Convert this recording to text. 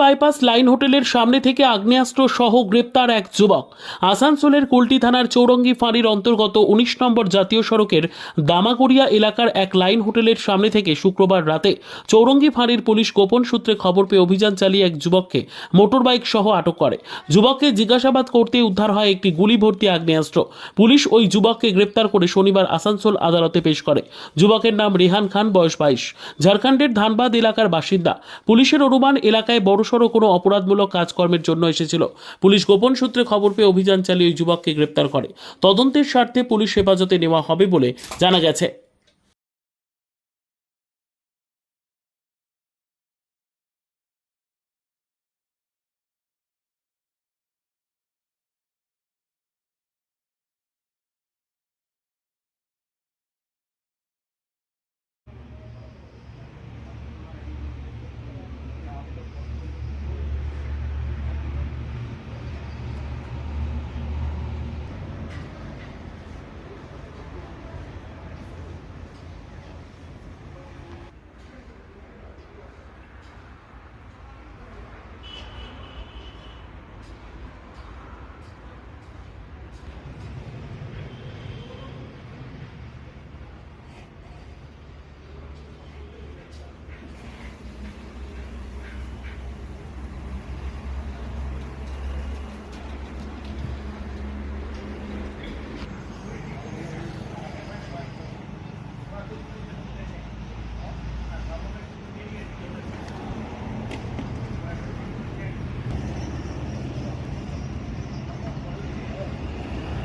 Bypass line হোটেলের সামনে থেকে আগ্নেয়াস্ত্র সহ গ্রেপ্তার এক যুবক। আসানসোলের কুলটি থানার চৌরঙ্গি ফাঁড়ির অন্তর্গত উনিশ নম্বর জাতীয় সড়কের দামাগড়িয়া এলাকার এক লাইন হোটেলের সামনে থেকে শুক্রবার রাতে চৌরঙ্গি ফাঁড়ির পুলিশ গোপন সূত্রে খবর পেয়ে অভিযান চালিয়ে এক যুবককে মোটরবাইক সহ আটক করে। যুবককে জিজ্ঞাসাবাদ করতে উদ্ধার হয় একটি গুলি ভর্তি আগ্নেয়াস্ত্র। পুলিশ ওই যুবককে গ্রেপ্তার করে শনিবার আসানসোল আদালতে পেশ করে। যুবকের নাম রেহান খান, বয়স বাইশ। ঝাড়খণ্ডের ধানবাদ এলাকার বাসিন্দা। পুলিশের অনুমান, এলাকায় বড়সড় কোনো অপরাধমূলক কাজকর্মের জন্য এসেছিল। পুলিশ গোপন সূত্রে খবর পেয়ে অভিযান চালিয়ে ওই যুবককে গ্রেপ্তার করে। তদন্তের স্বার্থে পুলিশ হেফাজতে নেওয়া হবে বলে জানা গেছে।